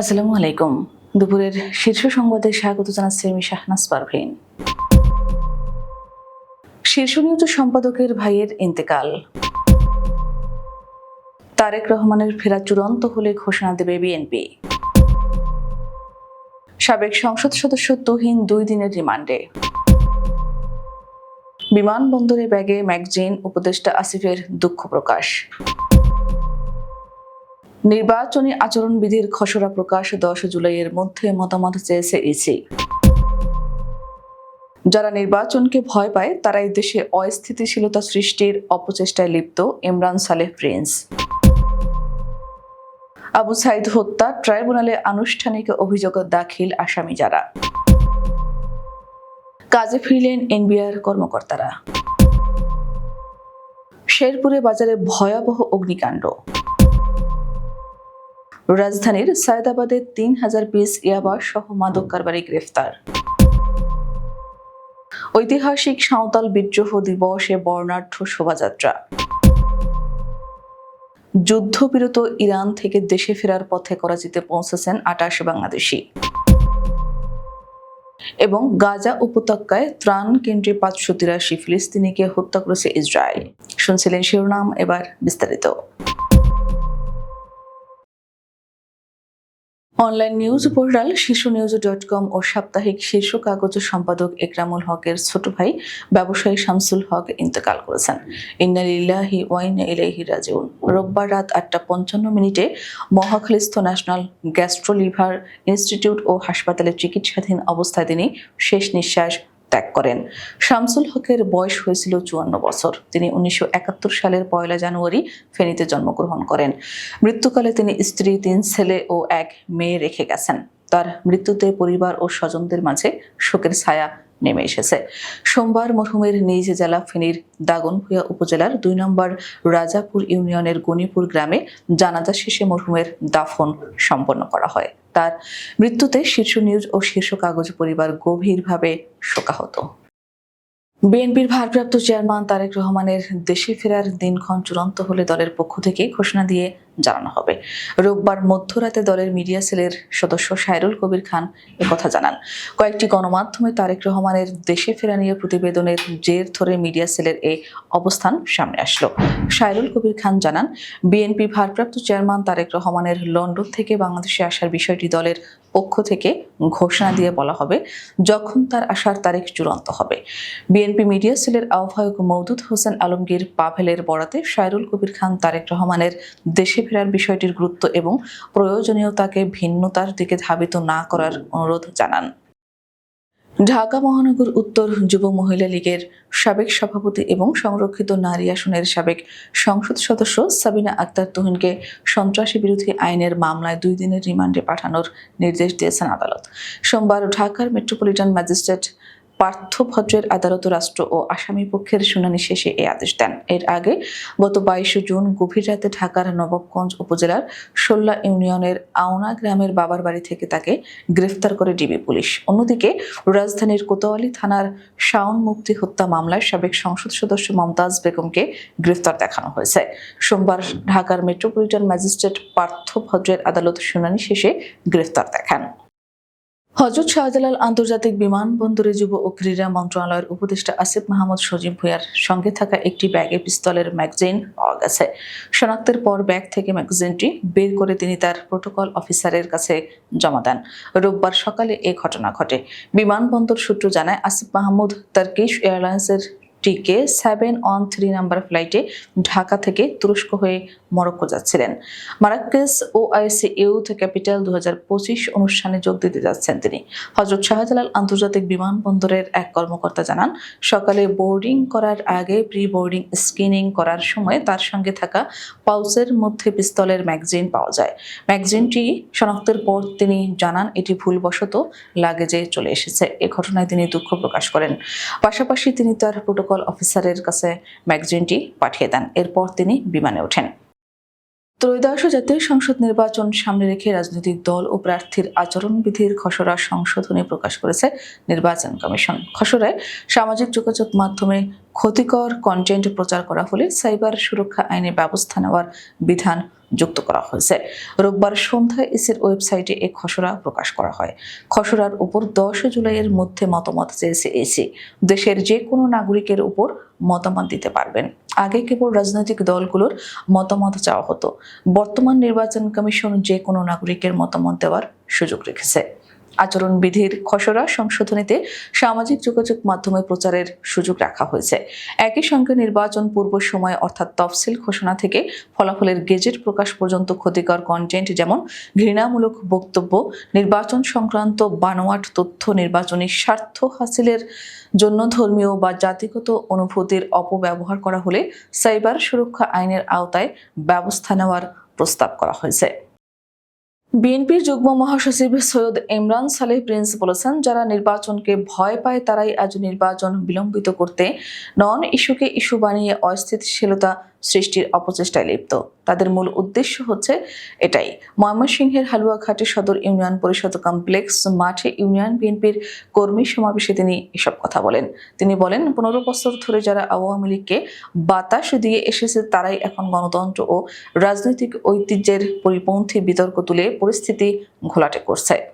আসসালামু আলাইকুম। দুপুরের শীর্ষ সংবাদে স্বাগত জানাচ্ছি আমি শাহনাজ পারভীন। শীর্ষ নিউজ সম্পাদকের ভাইয়ের ইন্তেকাল। তারেক রহমানের ফেরা চূড়ান্ত হলে ঘোষণা দেবে বিএনপি। সাবেক সংসদ সদস্য তুহিন দুই দিনের রিমান্ডে। বিমানবন্দরে ব্যাগে ম্যাগজিন উপদেষ্টা আসিফের দুঃখ প্রকাশ। নির্বাচনী আচরণবিধির খসড়া প্রকাশ দশ জুলাইয়ের মধ্যে মতামত চেয়েছে ইসি যারা নির্বাচনকে ভয় পায়, তারাই দেশে অস্থিতিশীলতা সৃষ্টির অপচেষ্টায় লিপ্ত, ইমরান সালেহ প্রিন্স। আবু সাইদ হত্যা, ট্রাইব্যুনালে আনুষ্ঠানিক অভিযোগ দাখিল আসামি যারা। কাজে ফিরলেন এনবিআর কর্মকর্তারা। শেরপুরে বাজারে ভয়াবহ অগ্নিকাণ্ড। রাজধানীর সায়দাবাদে তিন হাজার পিস ইয়াবা সহ মাদক কারবারি গ্রেফতার। ঐতিহাসিক সাঁওতাল বিদ্রোহ দিবসে বর্ণাঢ্য শোভাযাত্রা। যুদ্ধবিরত ইরান থেকে দেশে ফেরার পথে করাচিতে পৌঁছেছেন আটাশ বাংলাদেশি। এবং গাজা উপত্যকায় ত্রাণ কেন্দ্রে পাঁচশো তিরাশি ফিলিস্তিনিকে হত্যা করেছে ইসরায়েল। শুনছিলেন শিরোনাম, এবার বিস্তারিত। Online news portal Shishu news dot com ও সাপ্তাহিক শীর্ষ কাগজ সম্পাদক একরামুল হকের ছোট ভাই ব্যবসায়ী শামসুল হক ইন্তেকাল করেছেন। ইন্নালিল্লাহি ওয়াইন ইলাইহি রাজিউন। রোববার রাত আটটা পঞ্চান্ন মিনিটে মহাখালীস্থ ন্যাশনাল গ্যাস্ট্রোলিভার ইনস্টিটিউট ও হাসপাতালে চিকিৎসাধীন অবস্থায় তিনি শেষ নিঃশ্বাস ত্যাগ করেন। শামসুল হকের বয়স হয়েছিল চুয়ান্ন বছর। তিনি উনিশশো একাত্তর সালের পয়লা জানুয়ারি ফেনীতে জন্মগ্রহণ করেন। মৃত্যুকালে তিনি স্ত্রী, তিন ছেলে ও এক মেয়ে রেখে গেছেন। তার মৃত্যুতে পরিবার ও স্বজনদের মাঝে শোকের ছায়া নেমে এসেছে। সোমবার মরহুমের নিজ জেলা ফেনীর দাগনভূঞা উপজেলার দুই নম্বর রাজাপুর ইউনিয়নের গণিপুর গ্রামে জানাজা শেষে মরহুমের দাফন সম্পন্ন করা হয়। তার মৃত্যুতে শীর্ষ নিউজ ও শীর্ষ কাগজ পরিবার গভীরভাবে শোকাহত। বিএনপির ভারপ্রাপ্ত চেয়ারম্যান তারেক রহমানের দেশে ফেরার দিনক্ষণ চূড়ান্ত হলে দলের পক্ষ থেকে ঘোষণা দিয়ে জানানো হবে। রোববার মধ্যরাতে দলের মিডিয়া সেলের সদস্য সাইরুল কবির খান কথা জানান। কয়েকটি গণমাধ্যমে তারেক রহমানের দেশে ফেরা নিয়ে প্রতিবেদনের জের ধরে মিডিয়া সেলের এই অবস্থান সামনে আসলো। সাইরুল কবির খান জানান বিএনপি ভারপ্রাপ্ত চেয়ারম্যান তারেক রহমানের লন্ডন থেকে বাংলাদেশে আসার বিষয়টি দলের পক্ষ থেকে ঘোষণা দিয়ে বলা হবে, যখন তার আসার তারিখ চূড়ান্ত হবে। বিএনপি মিডিয়া সেলের আহ্বায়ক মৌদুদ হোসেন আলমগীর পাভেলের বরাতে সাইরুল কবির খান তারেক রহমানের দেশে ফেরার বিষয়টির গুরুত্ব এবং প্রয়োজনীয়তাকে ভিন্নতার দিকে ধাবিত না করার অনুরোধ জানান। ঢাকা মহানগর উত্তর যুব মহিলা লীগের সাবেক সভাপতি এবং সংরক্ষিত নারী আসনের সাবেক সংসদ সদস্য সাবিনা আক্তার তুহিনকে সন্ত্রাসী বিরোধী আইনের মামলায় দুই দিনের রিমান্ডে পাঠানোর নির্দেশ দিয়েছেন আদালত। সোমবার ঢাকার মেট্রোপলিটন ম্যাজিস্ট্রেট পার্থ ভদ্রের আদালত রাষ্ট্র ও আসামি পক্ষের শুনানি শেষে এই আদেশ দেন। এর আগে গত বাইশে জুন গভীর রাতে ঢাকার নবাবগঞ্জ উপজেলার সোল্লা ইউনিয়নের আওনা গ্রামের বাবার বাড়ি থেকে তাকে গ্রেফতার করে ডিবি পুলিশ। অন্যদিকে রাজধানীর কোতোয়ালি থানার শাওন মুক্তি হত্যা মামলায় সাবেক সংসদ সদস্য মমতাজ বেগমকে গ্রেফতার দেখানো হয়েছে। সোমবার ঢাকার মেট্রোপলিটন ম্যাজিস্ট্রেট পার্থ ভদ্রের আদালত শুনানি শেষে গ্রেফতার দেখান। হজরত শাহজালাল আন্তর্জাতিক বিমানবন্দরে যুব ও ক্রীড়া মন্ত্রণালয়ের উপদেষ্টা আসিফ মাহমুদ সজীব ভুঁয়ার সঙ্গে থাকা একটি ব্যাগে পিস্তলের ম্যাগজিন পাওয়া গেছে। শনাক্তের পর ব্যাগ থেকে ম্যাগজিনটি বের করে তিনি তার প্রোটোকল অফিসারের কাছে জমা দেন। রোববার সকালে এ ঘটনা ঘটে। বিমানবন্দর সূত্র জানায়, আসিফ মাহমুদ তার তার্কিশ এয়ারলাইন্সের টিকে সেভেন অন থ্রি নাম্বার ফ্লাইটে ঢাকা থেকে তুরস্ক হয়ে মরক্কো যাচ্ছিলেন। মারাক্কেস ও আইসি ইউথ ক্যাপিটাল দু হাজার পঁচিশ অনুষ্ঠানে যোগ দিতে যাচ্ছেন তিনি। হজরত শাহজালাল আন্তর্জাতিক বিমানবন্দরের এক কর্মকর্তা জানান, সকালে বোর্ডিং করার আগে প্রি বোর্ডিং স্ক্রিনিং করার সময় তার সঙ্গে থাকা পাউচের মধ্যে পিস্তলের ম্যাগজিন পাওয়া যায়। ম্যাগজিনটি শনাক্তের পর তিনি জানান, এটি ভুলবশত লাগেজে চলে এসেছে। এ ঘটনায় তিনি দুঃখ প্রকাশ করেন। পাশাপাশি তিনি তার প্রোটোকল অফিসারের কাছে ম্যাগজিনটি পাঠিয়ে দেন। এরপর তিনি বিমানে ওঠেন। ত্রয়োদশ জাতীয় সংসদ নির্বাচন সামনে রেখে রাজনৈতিক দল ও প্রার্থীর আচরণবিধির খসড়া সংশোধনী প্রকাশ করেছে নির্বাচন কমিশন। খসড়ায় সামাজিক যোগাযোগ মাধ্যমে ক্ষতিকর কন্টেন্ট প্রচার করা হলে সাইবার সুরক্ষা আইনে ব্যবস্থা নেওয়ার বিধান যুক্ত করা হয়েছে। রোববার সন্ধ্যায় ইসির ওয়েবসাইটে এ খসড়া প্রকাশ করা হয়। খসড়ার উপর দশ জুলাইয়ের মধ্যে মতামত চেয়েছে এসি। দেশের যে কোনো নাগরিকের উপর মতামত দিতে পারবেন। আগে কেবল রাজনৈতিক দলগুলোর মতামত চাওয়া হতো। বর্তমান নির্বাচন কমিশন যে কোনো নাগরিকের মতামত দেওয়ার সুযোগ রেখেছে। আচরণবিধির খসড়া সংশোধনীতে সামাজিক যোগাযোগ মাধ্যমে প্রচারের সুযোগ রাখা হয়েছে। একই সঙ্গে নির্বাচন পূর্ব সময় অর্থাৎ তফসিল ঘোষণা থেকে ফলাফলের গেজেট প্রকাশ পর্যন্ত ক্ষতিকর কন্টেন্ট যেমন ঘৃণামূলক বক্তব্য, নির্বাচন সংক্রান্ত বানোয়াট তথ্য, নির্বাচনী স্বার্থ হাসিলের জন্য ধর্মীয় বা জাতিগত অনুভূতির অপব্যবহার করা হলে সাইবার সুরক্ষা আইনের আওতায় ব্যবস্থা নেওয়ার প্রস্তাব করা হয়েছে। বিএনপির যুগ্ম মহাসচিব সৈয়দ ইমরান সালেহ প্রিন্স বলেছেন, যারা নির্বাচনকে ভয় পায় তারাই আজ নির্বাচন বিলম্বিত করতে নন ইস্যুকে ইস্যু বানিয়ে অস্থিতিশীলতা সৃষ্টির অপচেষ্টায় লিপ্ত। তাদের মূল উদ্দেশ্য হচ্ছে এটাই। ময়মনসিংহের হালুয়াঘাটে সদর ইউনিয়ন পরিষদ কমপ্লেক্স, মাঠে ইউনিয়ন বিএনপির কর্মী সমাবেশে তিনি এসব কথা বলেন। তিনি বলেন, পনেরো বছর ধরে যারা আওয়ামী লীগকে বাতাস দিয়ে এসেছে, তারাই এখন গণতন্ত্র ও রাজনৈতিক ঐতিহ্যের পরিপন্থী বিতর্ক তুলে পরিস্থিতি ঘোলাটে করছে।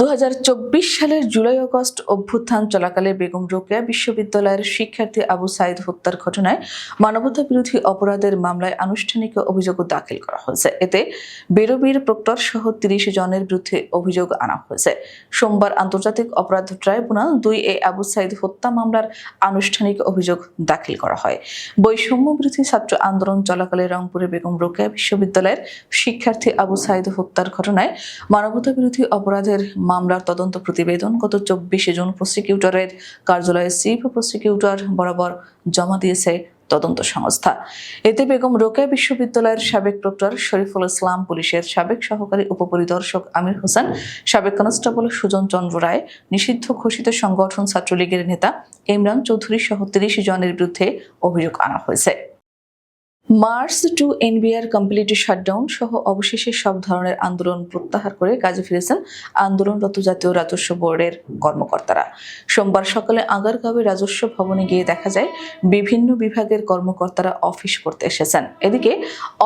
দু হাজার চব্বিশ সালের জুলাই আগস্ট অভ্যুত্থান চলাকালে বেগম রোকেয়া বিশ্ববিদ্যালয়ের শিক্ষার্থী আবু সাইদ হত্যার ঘটনায় মানবতা বিরোধী অপরাধের মামলায় আনুষ্ঠানিক অভিযোগ দাখিল করা হয়েছে। এতে বেরোবির প্রক্টর সহ তিরিশ জনের বিরুদ্ধে অভিযোগ আনা হয়েছে। সোমবার আন্তর্জাতিক অপরাধ ট্রাইব্যুনাল দুই এ আবু সাইদ হত্যা মামলার আনুষ্ঠানিক অভিযোগ দাখিল করা হয়। বৈষম্য বিরোধী ছাত্র আন্দোলন চলাকালে রংপুরে বেগম রোকেয়া বিশ্ববিদ্যালয়ের শিক্ষার্থী আবু সাইদ হত্যার ঘটনায় মানবতা বিরোধী অপরাধের মামলার তদন্ত প্রতিবেদন গত চব্বিশে জুন প্রসিকিউটরের কার্যালয়ে চিফ প্রসিকিউটর বরাবর জমা দিয়েছে তদন্ত সংস্থা। এতে বেগম রোকেয়া বিশ্ববিদ্যালয়ের সাবেক প্রক্টর শরীফুল ইসলাম, পুলিশের সাবেক সহকারী উপপরিদর্শক আমির হোসেন, সাবেক কনস্টেবল সুজন চন্দ্র রায়, নিষিদ্ধ ঘোষিত সংগঠন ছাত্রলীগের নেতা ইমরান চৌধুরী সহ তিরিশ জনের বিরুদ্ধে অভিযোগ আনা হয়েছে। March to NBR complete shutdown সহ অবশেষে সব ধরনের আন্দোলন প্রত্যাহার করে কাজে ফিরেছেন আন্দোলনরত জাতীয় রাজস্ব বোর্ডের কর্মকর্তারা। সোমবার সকালে আগারগাঁওয়ে রাজস্ব ভবনে গিয়ে দেখা যায়, বিভিন্ন বিভাগের কর্মকর্তারা অফিস করতে এসেছেন। এদিকে,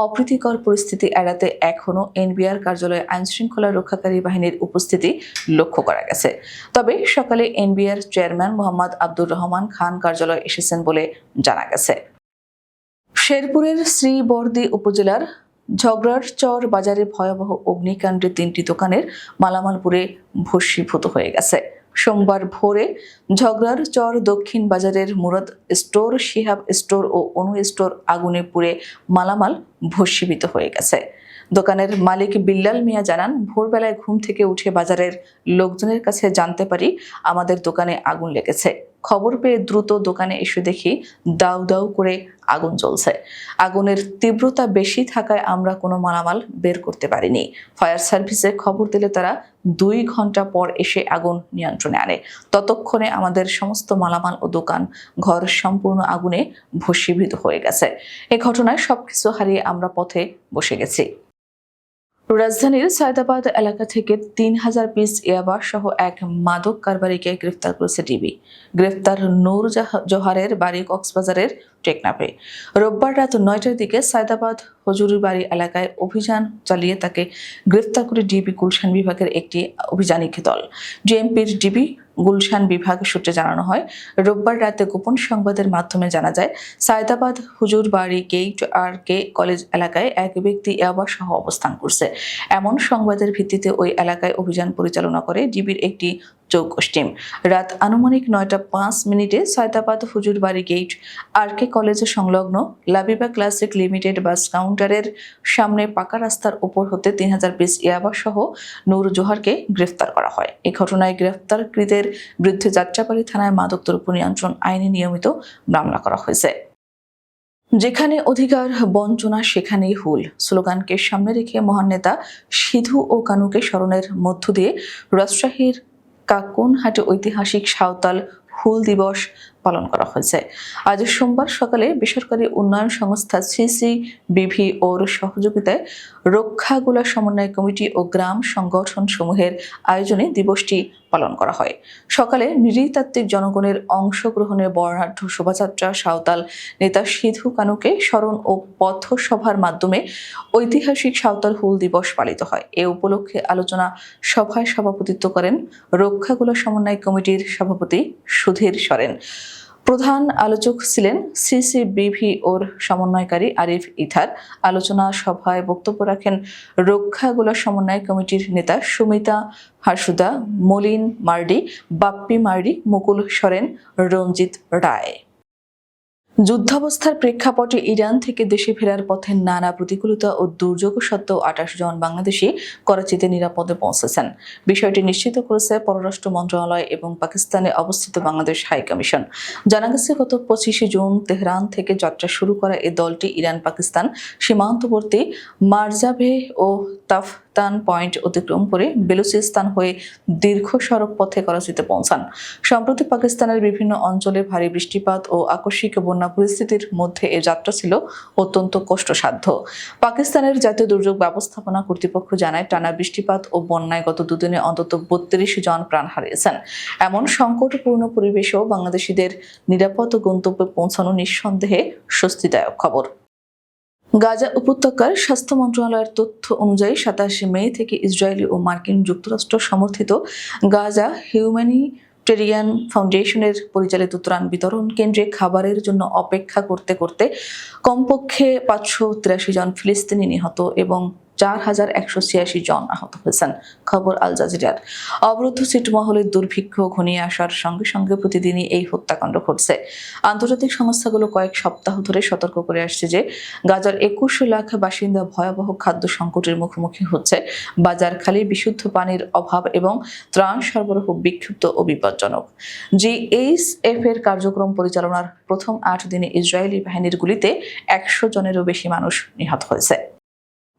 অপ্রীতিকর পরিস্থিতি এড়াতে এখনও এনবিআর কার্যালয়ে আইন শৃঙ্খলা রক্ষাকারী বাহিনীর উপস্থিতি লক্ষ্য করা গেছে। তবে সকালে এনবিআর চেয়ারম্যান মোহাম্মদ আব্দুর রহমান খান কার্যালয়ে এসেছেন বলে জানা গেছে। শেরপুরের শ্রীবর্দী উপজেলার ঝগড়ার চর বাজারে ভয়াবহ অগ্নিকাণ্ডে তিনটি দোকানের মালামাল পুড়ে ভস্মীভূত হয়ে গেছে। সোমবার ভোরে ঝগড়ার চর দক্ষিণ বাজারের মুরাদ স্টোর, শিহাব স্টোর ও অনু স্টোর আগুনে পুড়ে মালামাল ভস্মীভূত হয়ে গেছে। দোকানের মালিক বিল্লাল মিয়া জানান, ভোরবেলায় ঘুম থেকে উঠে বাজারের লোকজনের কাছে জানতে পারি আমাদের দোকানে আগুন লেগেছে। খবর পেয়ে দ্রুত দোকানে এসে দেখি দাউ দাউ করে আগুন জ্বলছে। আগুনের তীব্রতা বেশি থাকায় আমরা কোনো মালামাল বের করতে পারিনি। ফায়ার সার্ভিসে খবর দিলে তারা দুই ঘণ্টা পর এসে আগুন নিয়ন্ত্রণে আনে। ততক্ষণে আমাদের সমস্ত মালামাল ও দোকান ঘর সম্পূর্ণ আগুনে ভস্মীভূত হয়ে গেছে। এ ঘটনায় সবকিছু হারিয়ে আমরা পথে বসে গেছি। রাজধানীর সায়দাবাদ এলাকা থেকে তিন হাজার পিস ইয়াবা সহ এক মাদক কারবারিকে গ্রেফতার করেছে ডিবি। গ্রেফতার নূর জোহারের বাড়ি কক্সবাজারের টেকনাফে। রোববার রাত নয়টার দিকে সায়দাবাদ হজুরিবাড়ি এলাকায় অভিযান চালিয়ে তাকে গ্রেফতার করে ডিবি গুলশান বিভাগের একটি অভিযানিক দল। ডিএমপির ডিবি গুলশান বিভাগ সূত্রে জানানো হয়, রোববার রাতে গোপন সংবাদের মাধ্যমে জানা যায়, Sayedabad Hujurbari gate R K college এলাকায় এক ব্যক্তি ইয়াবা সহ অবস্থান করছে। এমন সংবাদের ভিত্তিতে ওই এলাকায় অভিযান পরিচালনা করে ডিবির একটি চৌকস টিম রাত আনুমানিক নয়টা পাঁচ মিনিটে সায়দাবাদ হুজুর বাড়ি গেইট আর কে কলেজ সংলগ্ন লাবিবা ক্লাসিক লিমিটেড বাস কাউন্টারের সামনে পাকা রাস্তার ওপর হতে তিন হাজার পিস ইয়াবা সহ নূর জোহারকে গ্রেফতার করা হয়। এই ঘটনায় গ্রেফতারকৃতের বিরুদ্ধে যাত্রাবাড়ি থানায় মাদক দ্রব্য নিয়ন্ত্রণ আইনে নিয়মিত মামলা করা হয়েছে। যেখানে অধিকার, বঞ্চনা, সেখানেই হুল। স্লোগানকে সামনে রেখে মহান নেতা সিধু ও কানুকে স্মরণের মধ্য দিয়ে রাজশাহীর কাকুনহাটে ঐতিহাসিক সাঁওতাল হুল দিবস পালন করা হয়েছে। আজ সোমবার সকালে বেসরকারি উন্নয়ন সংস্থা সিসি বিভি ওর সহযোগিতায় রক্ষাগুলা সমন্বয় কমিটি ও গ্রাম সংগঠন সমূহের আয়োজনে দিবসটি পালন করা হয়। সকালে নৃতাত্ত্বিক জনগণের অংশগ্রহণের বর্ণাঢ্য শোভাযাত্রা, সাঁওতাল নেতা সিধু কানুকে স্মরণ ও পথসভার মাধ্যমে ঐতিহাসিক সাঁওতাল হুল দিবস পালিত হয়। এ উপলক্ষে আলোচনা সভায় সভাপতিত্ব করেন রক্ষাগুলা সমন্বয় কমিটির সভাপতি সুধীর সরেন। প্রধান আলোচক ছিলেন সিসিবিভি ওর সমন্বয়কারী আরিফ ইথার। আলোচনা সভায় বক্তব্য রাখেন রক্ষাগুলা সমন্বয় কমিটির নেতা সুমিতা হাসুদা, মলিন মার্ডি, বাপ্পি মার্ডি, মুকুল সরেন, রঞ্জিত রায়। যুদ্ধাবস্থার প্রেক্ষাপটে ইরান থেকে দেশে ফেরার পথে নানা প্রতিকূলতা ও দুর্যোগ সত্ত্বেও আঠাশ জন বাংলাদেশি করাচিতে নিরাপদে পৌঁছেছেন। বিষয়টি নিশ্চিত করেছে পররাষ্ট্র মন্ত্রণালয় এবং পাকিস্তানে অবস্থিত বাংলাদেশ হাই কমিশন। জানা গেছে, গত পঁচিশে জুন তেহরান থেকে যাত্রা শুরু করা এই দলটি ইরান পাকিস্তান সীমান্তবর্তী মারজাভে ও তাফতান পয়েন্ট অতিক্রম করে বেলুচিস্তান হয়ে দীর্ঘ সড়ক পথে করাচিতে পৌঁছান। সম্প্রতি পাকিস্তানের বিভিন্ন অঞ্চলে ভারী বৃষ্টিপাত ও আকস্মিক বন্যা পরিস্থিতির মধ্যে এ যাত্রা ছিল অত্যন্ত কষ্টসাধ্য। পাকিস্তানের জাতীয় দুর্যোগ ব্যবস্থাপনা কর্তৃপক্ষ জানায়, টানা বৃষ্টিপাত ও বন্যায় গত দুদিনে অন্তত বত্রিশ জন প্রাণ হারিয়েছেন। এমন সংকটপূর্ণ পরিবেশেও বাংলাদেশিদের নিরাপদ গন্তব্যে পৌঁছানো নিঃসন্দেহে স্বস্তিদায়ক খবর। গাজা উপত্যকার স্বাস্থ্য মন্ত্রণালয়ের তথ্য অনুযায়ী সাতাশে মে থেকে ইসরায়েলি ও মার্কিন যুক্তরাষ্ট্র সমর্থিত গাজা হিউম্যানিটেরিয়ান ফাউন্ডেশনের পরিচালিত ত্রাণ বিতরণ কেন্দ্রে খাবারের জন্য অপেক্ষা করতে করতে কমপক্ষে পাঁচশো তিরাশি জন ফিলিস্তিনি নিহত এবং চার হাজার একশো ছিয়াশি জন আহত হয়েছেন, খবর আল জাজিরার। অবরুদ্ধ ছিটমহলের দুর্ভিক্ষ ঘনিয়ে আসার সঙ্গে সঙ্গে প্রতিদিনই এই হত্যাকাণ্ড ঘটছে। আন্তর্জাতিক সংস্থাগুলো কয়েক সপ্তাহ ধরে সতর্ক করে আসছে যে, গাজার একুশ লাখ বাসিন্দা ভয়াবহ খাদ্য সংকটের মুখোমুখি হচ্ছে। বাজার খালি বিশুদ্ধ পানির অভাব এবং ত্রাণ সরবরাহ বিক্ষিপ্ত ও বিপজ্জনক। জিএইচএফ এর কার্যক্রম পরিচালনার প্রথম আট দিনে ইসরায়েলি বাহিনীর গুলিতে একশো জনেরও বেশি মানুষ নিহত হয়েছে।